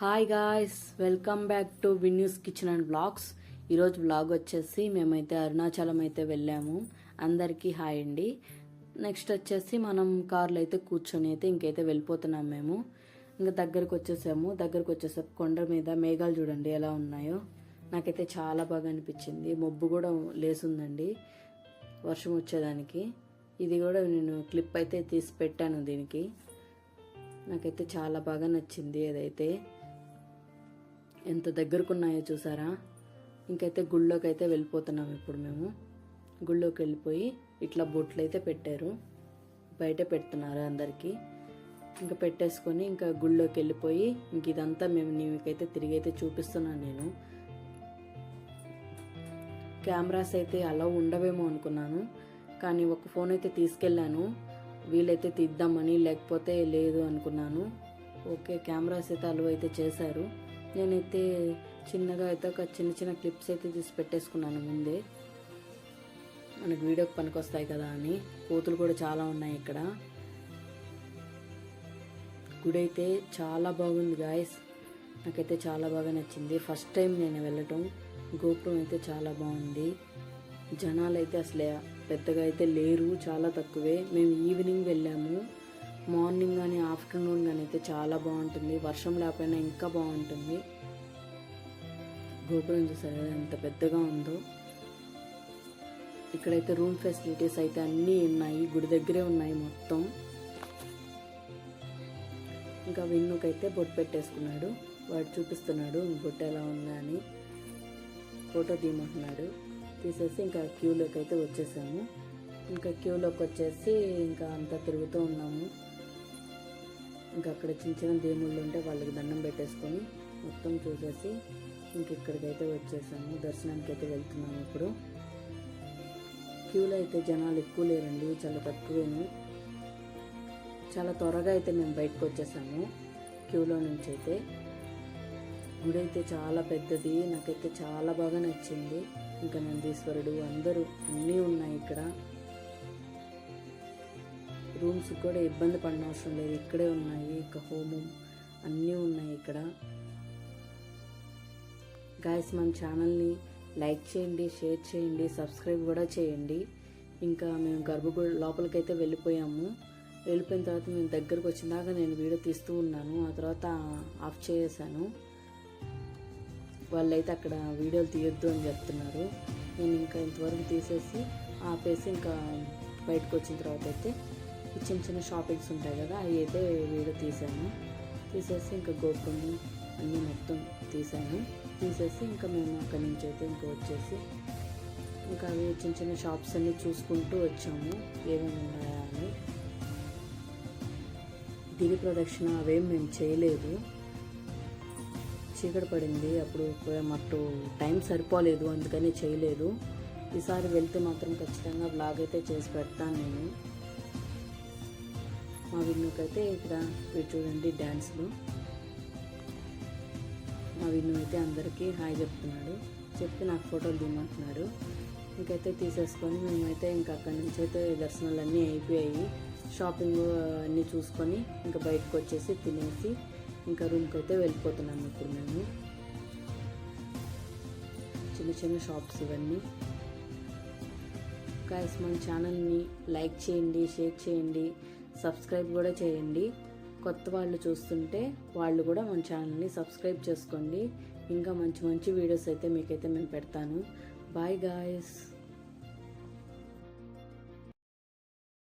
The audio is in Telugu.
Hi guys welcome back to విన్యూస్ kitchen and blogs ఈరోజు బ్లాగ్ వచ్చేసి మేమైతే అరుణాచలం అయితే వెళ్ళాము. అందరికీ హాయ్ అండి. నెక్స్ట్ వచ్చేసి మనం కార్లో అయితే కూర్చొని అయితే ఇంకైతే వెళ్ళిపోతున్నాం మేము. ఇంకా దగ్గరకు వచ్చేసాము. దగ్గరకు వచ్చేసాక కొండ మీద మేఘాలు చూడండి ఎలా ఉన్నాయో. నాకైతే చాలా బాగా అనిపించింది. మబ్బు కూడా లేసుందండి. వర్షం వచ్చేదానికి. ఇది కూడా నేను క్లిప్ అయితే తీసి పెట్టాను దీనికి. నాకైతే చాలా బాగా నచ్చింది ఏదైతే ఎంత దగ్గరకున్నాయో చూసారా? ఇంకైతే గుళ్ళోకి అయితే వెళ్ళిపోతున్నాం ఇప్పుడు మేము. గుళ్ళోకి వెళ్ళిపోయి ఇట్లా బొట్లు అయితే పెట్టారు. బయట పెడుతున్నారు అందరికీ. ఇంకా పెట్టేసుకొని ఇంకా గుళ్ళోకి వెళ్ళిపోయి ఇంక ఇదంతా మేము నీకైతే తిరిగి అయితే చూపిస్తున్నాను నేను. కెమెరాస్ అయితే అలా ఉండవేమో అనుకున్నాను. కానీ ఒక ఫోన్ అయితే తీసుకెళ్ళాను. వీలైతే తీద్దామని లేకపోతే లేదు అనుకున్నాను. ఓకే కెమెరాస్ అయితే అలవ్ అయితే చేశారు. నేనైతే చిన్నగా అయితే ఒక చిన్న చిన్న క్లిప్స్ అయితే తీసి పెట్టేసుకున్నాను ముందే. మనకు వీడియోకి పనికొస్తాయి కదా అని. కోతులు కూడా చాలా ఉన్నాయి ఇక్కడ. గుడి అయితే చాలా బాగుంది గాయస్ నాకైతే చాలా బాగా నచ్చింది. ఫస్ట్ టైం నేను వెళ్ళటం. గోపురం అయితే చాలా బాగుంది. జనాలు అయితే అసలే పెద్దగా అయితే లేరు. చాలా తక్కువే. మేము ఈవినింగ్ వెళ్ళాము. మార్నింగ్ కానీ ఆఫ్టర్నూన్ కానీ అయితే చాలా బాగుంటుంది. వర్షం లేకపోయినా ఇంకా బాగుంటుంది. గోపురం చూసారు? ఎంత పెద్దగా ఉందో. ఇక్కడైతే రూమ్ ఫెసిలిటీస్ అయితే అన్నీ ఉన్నాయి. గుడి దగ్గరే ఉన్నాయి మొత్తం. ఇంకా విన్నుకైతే బొట్టు పెట్టేసుకున్నాడు. వాడు చూపిస్తున్నాడు బొట్టు ఎలా ఉందా అని. ఫోటో తీయమంటున్నాడు. తీసేసి ఇంకా క్యూలోకి అయితే వచ్చేసాము. ఇంకా క్యూలోకి వచ్చేసి ఇంకా అంతా తిరుగుతూ ఉన్నాము. ఇంకా అక్కడ చిన్న చిన్న దేవుళ్ళు ఉంటే వాళ్ళకి దండం పెట్టేసుకొని మొత్తం చూసేసి ఇంక ఇక్కడికైతే వచ్చేసాము. దర్శనానికి అయితే వెళ్తున్నాము ఇప్పుడు. క్యూలో అయితే జనాలు ఎక్కువ లేరండి. చాలా తక్కువేను. చాలా త్వరగా అయితే మేము బయటకు వచ్చేసాము క్యూలో నుంచి అయితే గుడి అయితే చాలా పెద్దది. నాకైతే చాలా బాగా నచ్చింది. ఇంకా నందీశ్వరుడు అందరూ అన్నీ ఉన్నాయి ఇక్కడ. రూమ్స్ కూడా ఇబ్బంది పడిన అవసరం లేదు. ఇక్కడే ఉన్నాయి ఇక హోమం అన్నీ ఉన్నాయి ఇక్కడ. గాయస్ మన ఛానల్ని లైక్ చేయండి షేర్ చేయండి సబ్స్క్రైబ్ కూడా చేయండి. ఇంకా మేము గర్భగుడి లోపలికైతే వెళ్ళిపోయాము. వెళ్ళిపోయిన తర్వాత మేము దగ్గరకు వచ్చినాక నేను వీడియో తీస్తూ ఉన్నాను. ఆ తర్వాత ఆఫ్ చేసేసాను. వాళ్ళైతే అక్కడ వీడియోలు తీయొద్దు అని చెప్తున్నారు. నేను ఇంకా ఇంతవరకు తీసేసి ఆపేసి ఇంకా బయటకు వచ్చిన తర్వాత అయితే చిన్న చిన్న షాపింగ్స్ ఉంటాయి కదా అవి అయితే వీడియో తీసాను. తీసేసి ఇంకా గోపురం అన్నీ మొత్తం తీసాను. తీసేసి ఇంకా మేము అక్కడి నుంచి అయితే ఇంకా వచ్చేసి ఇంకా అవి చిన్న చిన్న షాప్స్ అన్నీ చూసుకుంటూ వచ్చాము. ఏమేమి ఉన్నాయా అని. గిరి ప్రదక్షిణ అవేం మేము చేయలేదు. చీకటి పడింది. అప్పుడు మాకు టైం సరిపోలేదు అందుకని చేయలేదు. ఈసారి వెళ్తే మాత్రం ఖచ్చితంగా బ్లాగ్ అయితే చేసి పెడతాను నేను. మా విన్నుకైతే ఇక్కడ మీరు చూడండి డ్యాన్స్లు మా విన్ను అయితే అందరికీ హాయ్ చెప్తున్నాడు. చెప్పి నాకు ఫోటోలు తీయమంటున్నాడు. ఇంకైతే తీసేసుకొని మేమైతే ఇంకా అక్కడి నుంచి అయితే దర్శనాలు అన్నీ అయిపోయాయి. షాపింగ్ అన్నీ చూసుకొని ఇంకా బయటకు వచ్చేసి తినేసి ఇంకా రూమ్కి అయితే వెళ్ళిపోతున్నాము ఇప్పుడు మేము. చిన్న చిన్న షాప్స్ ఇవన్నీ. గాయస్ మన ఛానల్ని లైక్ చేయండి షేర్ చేయండి. సబ్స్క్రైబ్ కూడా చేయండి. కొత్త వాళ్ళు చూస్తుంటే వాళ్ళు కూడా మన ఛానల్ని సబ్స్క్రైబ్ చేసుకోండి. ఇంకా మంచి మంచి వీడియోస్ అయితే మీకైతే మేము పెడతాను. Bye guys